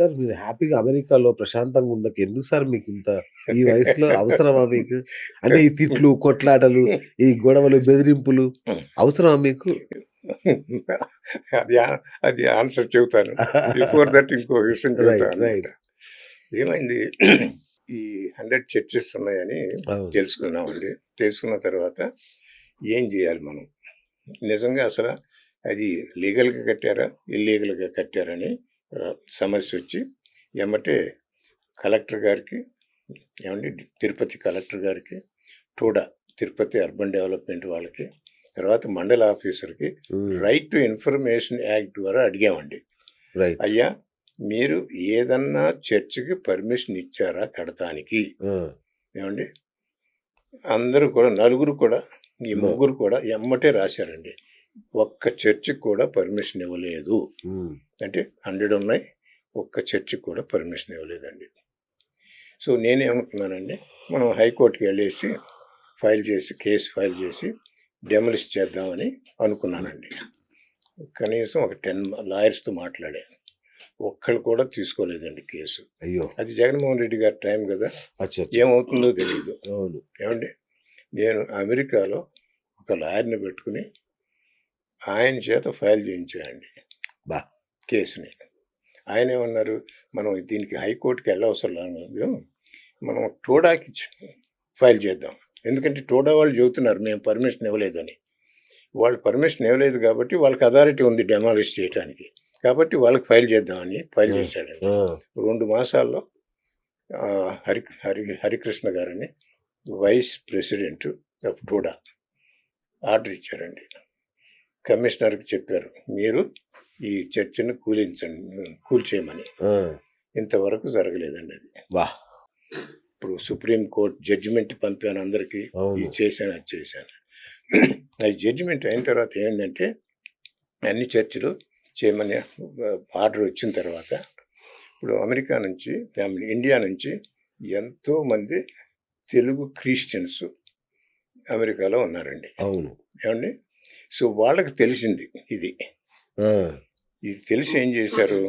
Sir మీరు హ్యాపీగా అమెరికాలో ప్రశాంతంగా ఉండక ఎందుకు సార్ మీకు ఇంత ఈ వయసులో అవసరమా మీకు? అంటే ఈ తిట్లు కొట్లాటలు ఈ గొడవలు బెదిరింపులు అవసరమా మీకు? అది అది ఆన్సర్ చెబుతాను. బిఫోర్ దట్ ఇంకో విషయం చెబుతాను ఏమైంది? ఈ హండ్రెడ్ చర్చెస్ ఉన్నాయని తెలుసుకున్నామండి. తెలుసుకున్న తర్వాత ఏం చేయాలి మనం? నిజంగా అసలు అది లీగల్గా కట్టారా? ఇల్లీగల్గా కట్టారని సమస్య వచ్చి ఏమంటే కలెక్టర్ గారికి ఏమండి తిరుపతి కలెక్టర్ గారికి టూడా తిరుపతి అర్బన్ డెవలప్మెంట్ వాళ్ళకి తర్వాత మండల ఆఫీసర్కి రైట్ టు ఇన్ఫర్మేషన్ యాక్ట్ ద్వారా అడిగామండి. అయ్యా మీరు ఏదన్నా చర్చికి పర్మిషన్ ఇచ్చారా కడతానికి? ఏమండి? అందరూ కూడా నలుగురు కూడా ఈ. ముగ్గురు కూడా ఎమ్మటే రాశారండి. ఒక్క చర్చికి కూడా పర్మిషన్ ఇవ్వలేదు. అంటే హండ్రెడ్ ఉన్నాయి ఒక్క చర్చికి కూడా పర్మిషన్ ఇవ్వలేదండి. సో నేనేమనుకున్నానండి మనం హైకోర్టుకి వెళ్ళేసి ఫైల్ చేసి కేసు ఫైల్ చేసి డెమలిష్ చేద్దామని అనుకున్నానండి. కనీసం ఒక టెన్ లాయర్స్తో మాట్లాడాను ఒక్కళ్ళు కూడా తీసుకోలేదండి కేసు. అయ్యో. అది జగన్మోహన్ రెడ్డి గారి టైం కదా. ఏమవుతుందో తెలియదు ఏమండి? నేను అమెరికాలో ఒక లాయర్ని పెట్టుకుని ఆయన చేత ఫైల్ చేయించానండి బా. కేసుని. ఆయన ఏమన్నారు మనం దీనికి హైకోర్టుకి వెళ్ళవసరం లేదు. మనం టోడాకి ఫైల్ చేద్దాం. ఎందుకంటే టోడా వాళ్ళు చెబుతున్నారు మేము పర్మిషన్ ఇవ్వలేదని. వాళ్ళు పర్మిషన్ ఇవ్వలేదు కాబట్టి వాళ్ళకి అథారిటీ ఉంది డెమాలిష్ చేయడానికి కాబట్టి వాళ్ళకి ఫైల్ చేద్దామని ఫైల్. చేశాడండి. రెండు మాసాల్లో హరి హరి హరికృష్ణ గారిని vice president of TUDA order ఇచ్చారండి. కమిషనర్కి చెప్పారు మీరు ఈ చర్చను కూలించండి కూల్చేయమని. ఇంతవరకు జరగలేదండి అది. వా. ఇప్పుడు సుప్రీం కోర్ట్ జడ్జిమెంట్ పంపాను అందరికీ ఇది చేశాను అది చేశాను. అది జడ్జిమెంట్ అయిన తర్వాత ఏంటంటే అన్ని చర్చిలు చేయమని ఆర్డర్ వచ్చిన తర్వాత ఇప్పుడు అమెరికా నుంచి mean, ఇండియా నుంచి ఎంతో మంది తెలుగు క్రిస్టియన్స్ అమెరికాలో ఉన్నారండి. అవును. ఏమండి? సో వాళ్ళకి తెలిసింది ఇది. ఇది తెలిసి ఏం చేశారు?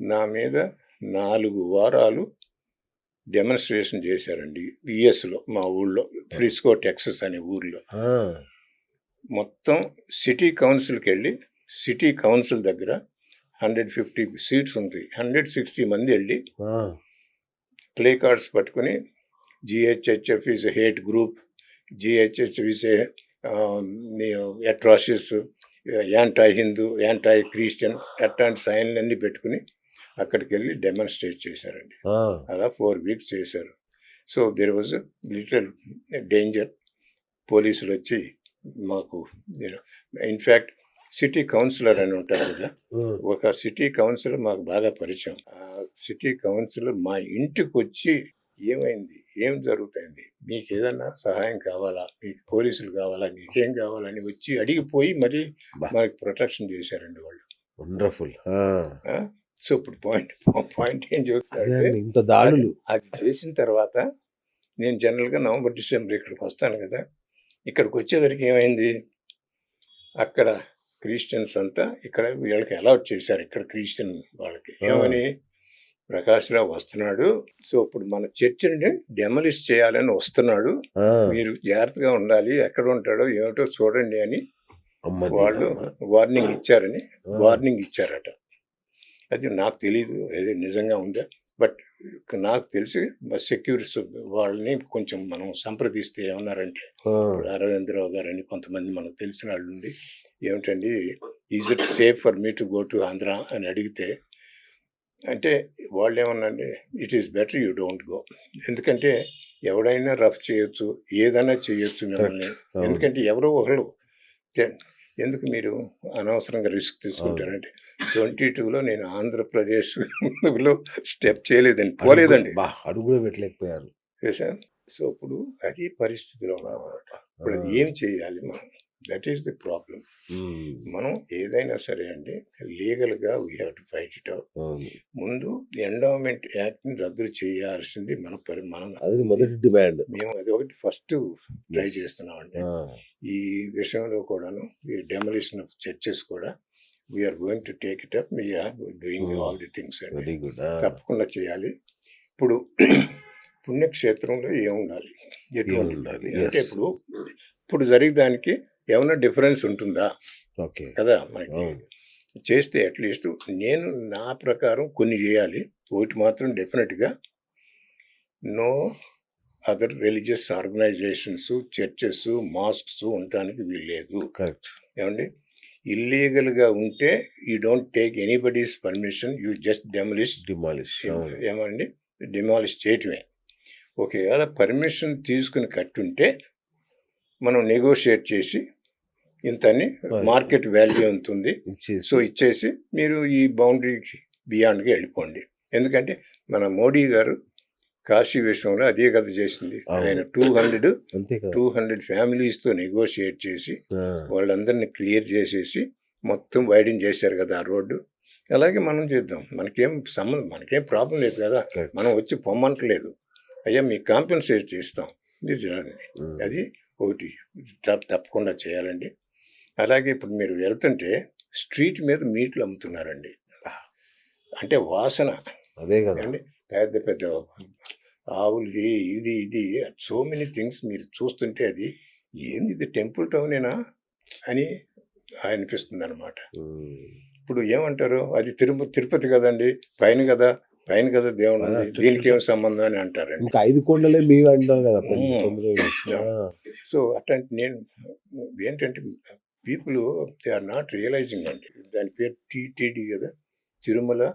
నా మీద నాలుగు వారాలు డెమాన్స్ట్రేషన్ చేశారండి యుఎస్లో మా ఊళ్ళో ఫ్రిస్కో టెక్సస్ అనే ఊర్లో. మొత్తం సిటీ కౌన్సిల్కి వెళ్ళి సిటీ కౌన్సిల్ దగ్గర హండ్రెడ్ ఫిఫ్టీ సీట్స్ ఉంటాయి. హండ్రెడ్ సిక్స్టీ మంది వెళ్ళి ప్లే కార్డ్స్ పట్టుకుని GHHF is hate group GHH is atrocities anti Hindu anti Christian అట్లాంటి సైన్లు అన్నీ పెట్టుకుని అక్కడికి వెళ్ళి డెమాన్స్ట్రేట్ చేశారండి. అలా ఫోర్ వీక్స్ చేశారు. So there was little danger పోలీసులు వచ్చి మాకు ఇన్ఫ్యాక్ట్ సిటీ కౌన్సిలర్ అని ఉంటారు కదా ఒక సిటీ కౌన్సిలర్ మాకు బాగా పరిచయం. ఆ సిటీ కౌన్సిలర్ మా ఇంటికి వచ్చి ఏమైంది? ఏం జరుగుతుంది? మీకు ఏదన్నా సహాయం కావాలా? మీకు పోలీసులు కావాలా? మీకేం కావాలని వచ్చి అడిగిపోయి మరి. మనకి ప్రొటెక్షన్ చేశారండి వాళ్ళు. వండర్ఫుల్. సో ఇప్పుడు పాయింట్ పాయింట్ ఏం ఇంత దాడులు అది చేసిన తర్వాత నేను జనరల్గా నవంబర్ డిసెంబర్ ఇక్కడికి వస్తాను కదా. ఇక్కడికి వచ్చేసరికి ఏమైంది? అక్కడ క్రిస్టియన్స్ అంతా ఇక్కడ వీళ్ళకి అలౌట్ చేశారు. ఇక్కడ క్రిస్టియన్ వాళ్ళకి. ఆ. ఏమని ప్రకాశ్రావు వస్తున్నాడు. సో ఇప్పుడు మన చర్చిని డెమలిష్ చేయాలని వస్తున్నాడు. మీరు జాగ్రత్తగా ఉండాలి. ఎక్కడ ఉంటాడో ఏమిటో చూడండి అని వాళ్ళు. వార్నింగ్ ఇచ్చారని వార్నింగ్ ఇచ్చారట. అది నాకు తెలీదు. అది నిజంగా ఉందా? బట్ నాకు తెలిసి సెక్యూరిటీ వాళ్ళని కొంచెం మనం సంప్రదిస్తే ఏమన్నారంటే అరవిందరావు గారు అని కొంతమంది మనకు తెలిసిన వాళ్ళు ఉండి ఏమిటండి is it safe for me to go to Andhra అని అడిగితే అంటే వాళ్ళు ఏమన్నాండి it is better you don't go ఎందుకంటే ఎవడైనా రఫ్ చేయొచ్చు ఏదైనా చేయొచ్చు మిమ్మల్ని. ఎందుకంటే ఎవరో ఒకరు ఎందుకు మీరు అనవసరంగా రిస్క్ తీసుకుంటారంటే ట్వంటీ టూలో నేను ఆంధ్రప్రదేశ్లో స్టెప్ చేయలేదండి పోలేదండి. బా అడుగు కూడా పెట్టలేకపోయారు. సో ఇప్పుడు అది పరిస్థితిలో ఉన్నామన్నమాట. ఇప్పుడు అది. ఏం చేయాలి మనం? దట్ ఈస్ ది ప్రాబ్లం మనం ఏదైనా సరే అండి లీగల్గా we have to fight it out. ముందు ఎండోమెంట్ యాక్ట్ని రద్దు చేయాల్సింది మన పరి మనం అది మొదటి డిమాండ్. మేము అది ఒకటి ఫస్ట్ ట్రై చేస్తున్నామండి. ఈ విషయంలో కూడాను ఈ డెమలిషన్ ఆఫ్ చర్చెస్ కూడా we are going to take it up we are doing. All the things అండి. తప్పకుండా చేయాలి. ఇప్పుడు పుణ్యక్షేత్రంలో ఏముండాలి? ఎటువంటి ఏముండాలి, అంటే. ఇప్పుడు ఇప్పుడు జరిగే దానికి ఏమైనా డిఫరెన్స్ ఉంటుందా? ఓకే. కదా మనకి చేస్తే అట్లీస్ట్ నేను నా ప్రకారం కొన్ని చేయాలి. ఒకటి మాత్రం డెఫినెట్గా no other religious organisations churches mosques ఉండటానికి వీల్లేదు. కరెక్ట్. ఏమండి? ఇల్లీగల్గా ఉంటే you don't take anybody's permission you just demolish. Demolish ఏమండి? డిమాలిష్ చేయటమే. ఒకవేళ పర్మిషన్ తీసుకుని కట్టుంటే మనం నెగోషియేట్ చేసి ఇంతని మార్కెట్ వాల్యూ ఎంత ఉంది? సో ఇచ్చేసి మీరు ఈ బౌండరీ బియాండ్గా వెళ్ళిపోండి. ఎందుకంటే మన మోడీ గారు కాశీ విషయంలో అదే కథ చేసింది. ఆయన టూ హండ్రెడ్ టూ హండ్రెడ్ ఫ్యామిలీస్తో నెగోషియేట్ చేసి వాళ్ళందరినీ క్లియర్ చేసేసి మొత్తం వైడింగ్ చేశారు కదా ఆ రోడ్డు. అలాగే మనం చేద్దాం. మనకేం సంబంధం మనకేం ప్రాబ్లం లేదు కదా. మనం వచ్చి పొమ్మంటలేదు. అయ్యా మీకు కాంపెన్సేట్ చేస్తాం. మీరు అది ఒకటి తప్ప- తప్పకుండా చేయాలండి. అలాగే ఇప్పుడు మీరు వెళ్తుంటే స్ట్రీట్ మీద మీట్లు అమ్ముతున్నారండి. అంటే వాసన. అదే కదా. అండి పెద్ద పెద్ద ఆవులది ఇది ఇది సో మెనీ థింగ్స్ మీరు చూస్తుంటే అది ఏంది ఇది టెంపుల్ టౌనేనా అని అనిపిస్తుంది అనమాట ఇప్పుడు ఏమంటారు? అది తిరుపతి తిరుపతి కదండి పైన కదా పైన కదా దేవుడు ఉంది. దీనికి ఏం సంబంధం అని అంటారండి. ఇంకా ఐదు కొండలే మేము. అంటాం కదా సో అట్లాంటి నేను ఏంటంటే people they are not realising అండి. దాని పేరు టీటీడీ కదా? తిరుమల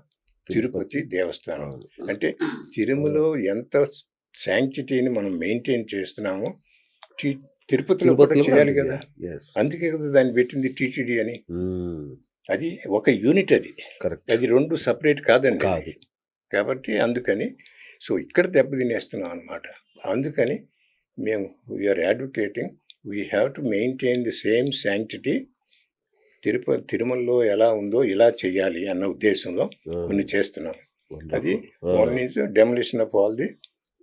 తిరుపతి దేవస్థానం. అంటే తిరుమలలో ఎంత శాంక్టిటీని మనం మెయింటైన్ చేస్తున్నామో టి- తిరుపతిలో కూడా చేయాలి కదా. అందుకే కదా దాన్ని పెట్టింది టీటీడీ అని. అది ఒక యూనిట్ అది. కరెక్ట్ అది రెండు సపరేట్ కాదండి. కాదు. కాబట్టి అందుకని సో ఇక్కడ దెబ్బతినేస్తున్నాం అనమాట అందుకని మేము we are advocating we have to maintain the same sanctity Tirupati తిరుమలలో ఎలా ఉందో ఇలా చేయాలి అన్న ఉద్దేశంలో కొన్ని చేస్తున్నాం. అది one is demolition of all the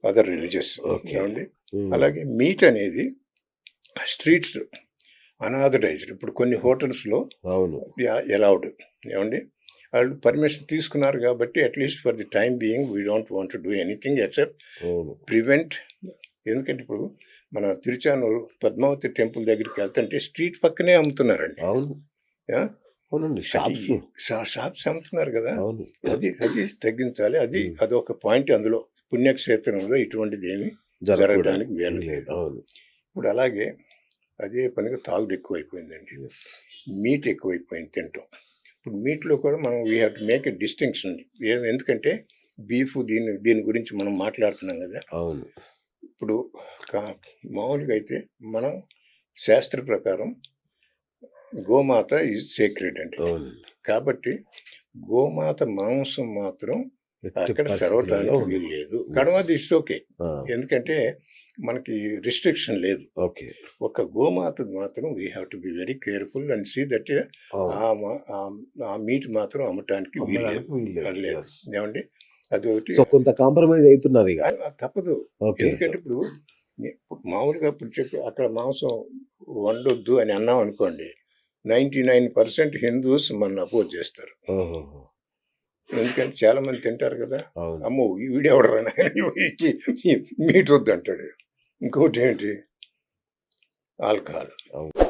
other religious. ఏమండి? ఉమ్, అలాగే మీట్ అనేది స్ట్రీట్స్ అనాథరైజ్డ్ ఇప్పుడు కొన్ని హోటల్స్లో అలౌడ్ ఏమండి? వాళ్ళు పర్మిషన్ తీసుకున్నారు కాబట్టి at least for the time being we don't want do anything except prevent ఎందుకంటే ఇప్పుడు మన తిరుచానూరు పద్మావతి టెంపుల్ దగ్గరికి వెళ్తుంటే స్ట్రీట్ పక్కనే అమ్ముతున్నారండి. అవును? అవునండి షాప్స్. షాప్స్ అమ్ముతున్నారు కదా. అవును. అది అది తగ్గించాలి. అది Hmm. అదొక పాయింట్ అందులో పుణ్యక్షేత్రంలో ఇటువంటిది ఏమి జరగడానికి వీలు లేదు. అవును. ఇప్పుడు అలాగే అదే పనిగా తాగుడు ఎక్కువైపోయిందండి. మీట్ ఎక్కువైపోయింది తింటాం ఇప్పుడు మీట్లో కూడా మనం we have to make a distinction ఎందుకంటే బీఫ్ దీని దీని గురించి మనం మాట్లాడుతున్నాం కదా. అవును. ఇప్పుడు మామూలుగా అయితే మనం శాస్త్ర ప్రకారం గోమాత ఈజ్ సేక్రెడ్ అండి. కాబట్టి గోమాత మాంసం మాత్రం అక్కడ సర్వటానికి ఉండదు. వీలు లేదు కడవది ఇట్స్ ఓకే. ఎందుకంటే మనకి రిస్ట్రిక్షన్ లేదు. ఓకే. ఒక గోమాత మాత్రం we have to be very careful and see that. ఆ మీట్ మాత్రం అమ్మటానికి వీలు లేదు. ఏమండి? అది ఒకటి సో కొంత కాంప్రమైజ్ అవుతున్నారు ఇక. తప్పదు. ఎందుకంటే ఇప్పుడు మామూలుగా ఇప్పుడు చెప్పి అక్కడ మాంసం వండొద్దు అని అన్నాం అనుకోండి నైంటీ నైన్ పర్సెంట్ హిందూస్ మన అపోజ్ చేస్తారు. ఎందుకంటే చాలా మంది తింటారు కదా. అమ్మో వీడెవడరా మీట్ వద్దు అంటాడు ఇంకోటి ఏంటి? ఆల్కహాల్. అవును.